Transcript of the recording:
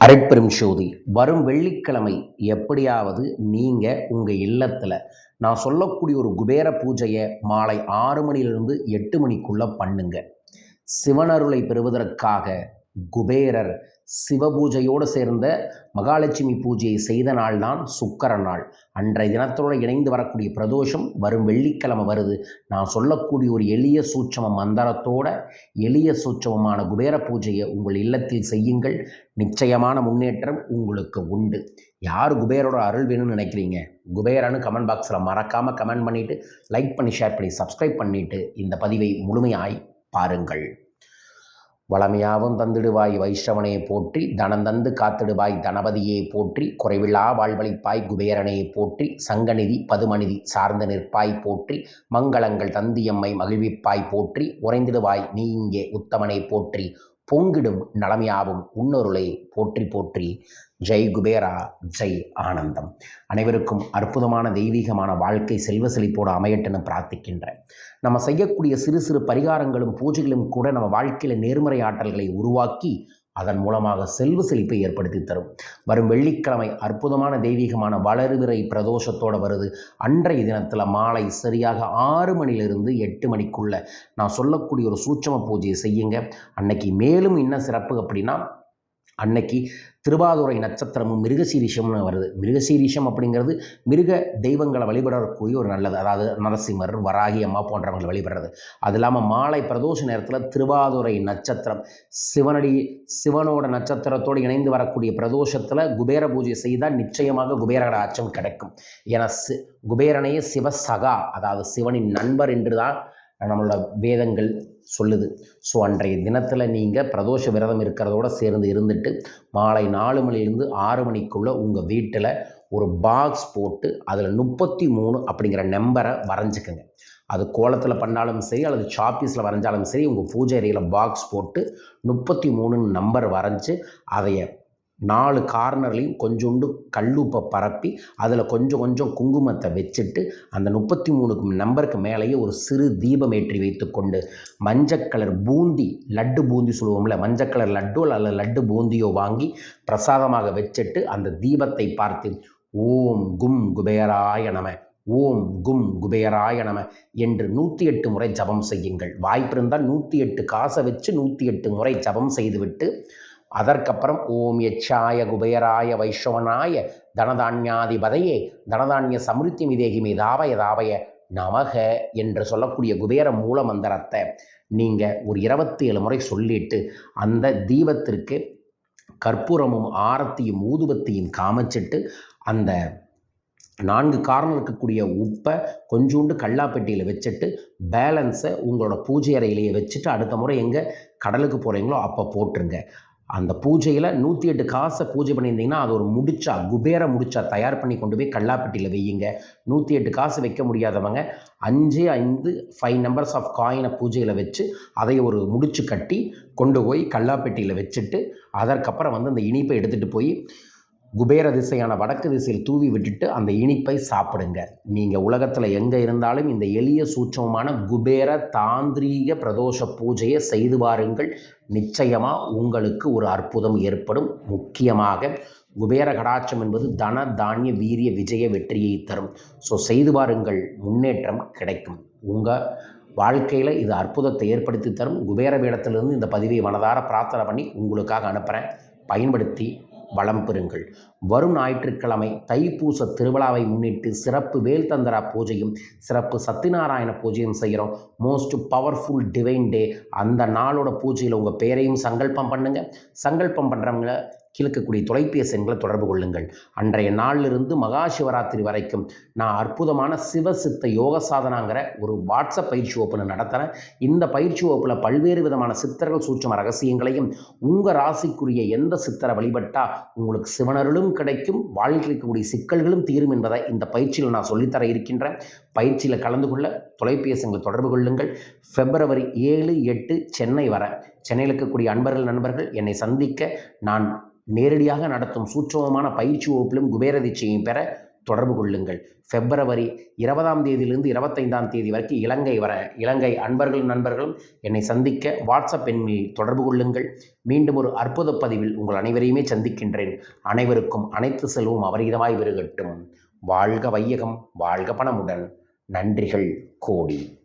அரைப்பெரும் சோதி வரும் வெள்ளிக்கிழமை எப்படியாவது நீங்கள் உங்கள் இல்லத்தில் நான் சொல்லக்கூடிய ஒரு குபேர பூஜையை மாலை ஆறு மணிலிருந்து எட்டு மணிக்குள்ளே பண்ணுங்க. சிவனருளை பெறுவதற்காக குபேரர் சிவபூஜையோடு சேர்ந்த மகாலட்சுமி பூஜையை செய்த நாள் தான் சுக்கர நாள். அன்றைய தினத்தோடு இணைந்து வரக்கூடிய பிரதோஷம் வரும் வெள்ளிக்கிழமை வருது. நான் சொல்லக்கூடிய ஒரு எளிய சூட்சம மந்திரத்தோட எளிய சூட்சமமான குபேர பூஜையை உங்கள் இல்லத்தில் செய்யுங்கள். நிச்சயமான முன்னேற்றம் உங்களுக்கு உண்டு. யார் குபேரோட அருள் வேணும்னு நினைக்கிறீங்க? குபேரன்னு கமெண்ட் பாக்ஸில் மறக்காமல் கமெண்ட் பண்ணிவிட்டு லைக் பண்ணி ஷேர் பண்ணி சப்ஸ்கிரைப் பண்ணிவிட்டு இந்த பதிவை முழுமையாய் பாருங்கள். வளமையாவும் தந்திடுவாய் வைஷ்ணவனே போற்றி தனந்தந்து காத்திடுவாய் தனபதியே போற்றி குறைவில்லா வாழ்வழிப்பாய் குபேரனே போற்றி சங்கநிதி பதுமநிதி சார்ந்து நிற்பாய் போற்றி மங்களங்கள் தந்தியம்மை மகிழ்விப்பாய் போற்றி உறைந்திடுவாய் நீ இங்கே உத்தமனை போற்றி. பொங்கிடும் நலமையாவும் உன்னொருளை போற்றி போற்றி. ஜெய் குபேரா ஜெய் ஆனந்தம். அனைவருக்கும் அற்புதமான தெய்வீகமான வாழ்க்கை செல்வ செழிப்போடு அமையட்டுன்னு பிரார்த்திக்கின்றேன். நம்ம செய்யக்கூடிய சிறு சிறு பரிகாரங்களும் பூஜைகளும் கூட நம்ம வாழ்க்கையில் நேர்மறை ஆற்றல்களை உருவாக்கி அதன் மூலமாக செல்வ செழிப்பை ஏற்படுத்தி தரும். வரும் வெள்ளிக்கிழமை அற்புதமான தெய்வீகமான வளர்விரை பிரதோஷத்தோடு வருது. அன்றைய தினத்தில் மாலை சரியாக ஆறு மணிலிருந்து எட்டு மணிக்குள்ள நான் சொல்லக்கூடிய ஒரு சூட்சம பூஜையை செய்யுங்க. அன்னைக்கு மேலும் என்ன சிறப்பு அப்படின்னா அன்னைக்கு திருவாதுரை நட்சத்திரமும் மிருகசீரிஷம்னு வருது. மிருகசீரிஷம் அப்படிங்கிறது மிருக தெய்வங்களை வழிபடக்கூடிய ஒரு நல்லது. அதாவது நரசிம்மர் வராகி அம்மா போன்றவங்களை வழிபடுறது. அது இல்லாமல் மாலை பிரதோஷ நேரத்தில் திருவாதுரை நட்சத்திரம் சிவனடி சிவனோட நட்சத்திரத்தோடு இணைந்து வரக்கூடிய பிரதோஷத்தில் குபேர பூஜை செய்தால் நிச்சயமாக குபேரகட ஆச்சம் கிடைக்கும். என சி குபேரனையே சிவசகா அதாவது சிவனின் நண்பர் என்று தான் நம்மளோட வேதங்கள் சொல்லுது. ஸோ அன்றைய தினத்தில் நீங்கள் பிரதோஷ விரதம் இருக்கிறதோட சேர்ந்து இருந்துட்டு மாலை நாலு மணிலேருந்து ஆறு மணிக்குள்ளே உங்கள் வீட்டில் ஒரு பாக்ஸ் போட்டு அதில் முப்பத்தி மூணு அப்படிங்கிற நம்பரை வரைஞ்சிக்கோங்க. அது கோலத்தில் பண்ணாலும் சரி அல்லது சாப்பீஸில் வரைஞ்சாலும் சரி உங்கள் பூஜை அறையில் பாக்ஸ் போட்டு முப்பத்தி மூணுன்னு நம்பர் வரைஞ்சி அதைய நாலு கார்னர்லேயும் கொஞ்சோண்டு கல்லுப்பை பரப்பி அதில் கொஞ்சம் கொஞ்சம் குங்குமத்தை வச்சுட்டு அந்த முப்பத்தி மூணுக்கு நம்பருக்கு மேலேயே ஒரு சிறு தீபம் ஏற்றி வைத்துக்கொண்டு மஞ்சள் கலர் பூந்தி லட்டு பூந்தி சொல்லுவோம்ல மஞ்சள் கலர் லட்டோ அல்லது லட்டு பூந்தியோ வாங்கி பிரசாதமாக வச்சுட்டு அந்த தீபத்தை பார்த்து ஓம் கும் குபேராய நம ஓம் கும் குபேராய நம என்று நூற்றி எட்டு முறை ஜபம் செய்யுங்கள். வாய்ப்பு இருந்தால் நூற்றி எட்டு காசை வச்சு நூற்றி எட்டு முறை ஜபம் செய்துவிட்டு அதற்கப்புறம் ஓம் எச்சாய குபேராய வைஷ்ணவனாய தனதான்யாதிபதையே தனதான்ய சமிருத்தி மிதேகி தாவய தாவய நமக என்று சொல்லக்கூடிய குபேர மூல மந்திரத்தை நீங்கள் ஒரு இருபத்தி ஏழு முறை சொல்லிட்டு அந்த தீபத்திற்கு கற்பூரமும் ஆரத்தியும் ஊதுபத்தியும் காமிச்சிட்டு அந்த நான்கு காரணம் இருக்கக்கூடிய உப்பை கொஞ்சோண்டு கல்லாப்பெட்டியில் வச்சுட்டு பேலன்ஸை உங்களோட பூஜை அறையிலேயே வச்சுட்டு அடுத்த முறை எங்கே கடலுக்கு போகிறீங்களோ அப்போ போட்டுருங்க. அந்த பூஜையில் நூற்றி எட்டு காசை பூஜை பண்ணியிருந்தீங்கன்னா அது ஒரு முடிச்சா குபேர முடிச்சா தயார் பண்ணி கொண்டு போய் கல்லாப்பெட்டியில் வையுங்க. நூற்றி எட்டு காசு வைக்க முடியாதவங்க அஞ்சு ஐந்து ஃபைவ் நம்பர்ஸ் ஆஃப் காயினை பூஜையில் வச்சு அதை ஒரு முடிச்சு கட்டி கொண்டு போய் கல்லாப்பெட்டியில் வச்சுட்டு அதற்கப்புறம் வந்து அந்த இனிப்பை எடுத்துகிட்டு போய் குபேர திசையான வடக்கு திசையில் தூவி விட்டுட்டு அந்த இனிப்பை சாப்பிடுங்க. நீங்கள் உலகத்தில் எங்கே இருந்தாலும் இந்த எளிய சூட்சமான குபேர தாந்திரீக பிரதோஷ பூஜையை செய்து வாருங்கள். நிச்சயமாக உங்களுக்கு ஒரு அற்புதம் ஏற்படும். முக்கியமாக குபேர கடாட்சம் என்பது தன தானிய வீரிய விஜய வெற்றியை தரும். ஸோ செய்து வாருங்கள். முன்னேற்றம் கிடைக்கும். உங்கள் வாழ்க்கையில் இது அற்புதத்தை ஏற்படுத்தி தரும். குபேர வேடத்திலிருந்து இந்த பதிவை மனதார பிரார்த்தனை பண்ணி உங்களுக்காக அனுப்புகிறேன் பயன்படுத்தி வளம் பெறுங்கள். வரும் ஞாயிற்றுக்கிழமை தைப்பூச திருவிழாவை முன்னிட்டு சிறப்பு வேல்தந்திரா பூஜையும் சிறப்பு சத்தியநாராயண பூஜையும் செய்கிறோம். மோஸ்ட் பவர்ஃபுல் டிவைன் டே அந்த நாளோட பூஜையில் உங்கள் பேரையும் சங்கல்பம் பண்ணுங்கள் சங்கல்பம் பண்ணுறவங்க கீழ்க்கக்கூடிய தொலைபேசி எண்களை தொடர்பு கொள்ளுங்கள். அன்றைய நாளிலிருந்து மகா சிவராத்திரி வரைக்கும் நான் அற்புதமான சிவசித்த யோக சாதனாங்கிற ஒரு வாட்ஸ்அப் பயிற்சி வகுப்பு நடத்துகிறேன் இந்த பயிற்சி வகுப்பில் பல்வேறு விதமான சித்தர்கள் சூட்சம ரகசியங்களையும் உங்கள் ராசிக்குரிய எந்த சித்தரை வழிபட்டால் உங்களுக்கு சிவனருளும் கிடைக்கும் வாழ்க்கைக்கூடிய சிக்கல்களும் தீரும் என்பதை இந்த பயிற்சியில் நான் சொல்லித்தர இருக்கின்றேன். பயிற்சியில் கலந்து கொள்ள தொலைபேசிகளை தொடர்பு கொள்ளுங்கள். பிப்ரவரி ஏழு எட்டு சென்னை வர. சென்னையில் இருக்கக்கூடிய அன்பர்கள் நண்பர்கள் என்னை சந்திக்க நான் நேரடியாக நடத்தும் சூட்சமமான பயிற்சி வகுப்பிலும் குபேர தீட்சையும் பெற தொடர்பு கொள்ளுங்கள். பிப்ரவரி இருபதாம் தேதியிலிருந்து இருபத்தைந்தாம் தேதி வரைக்கும் இலங்கை வர இலங்கை அன்பர்களும் நண்பர்களும் என்னை சந்திக்க வாட்ஸ்அப் எண்ணில் தொடர்பு கொள்ளுங்கள். மீண்டும் ஒரு அற்புத பதிவில் உங்கள் அனைவரையுமே சந்திக்கின்றேன். அனைவருக்கும் அனைத்து செல்வம் அபரிதமாய் பெருகட்டும். வாழ்க வையகம் வாழ்க பணமுடன். நன்றிகள் கோடி.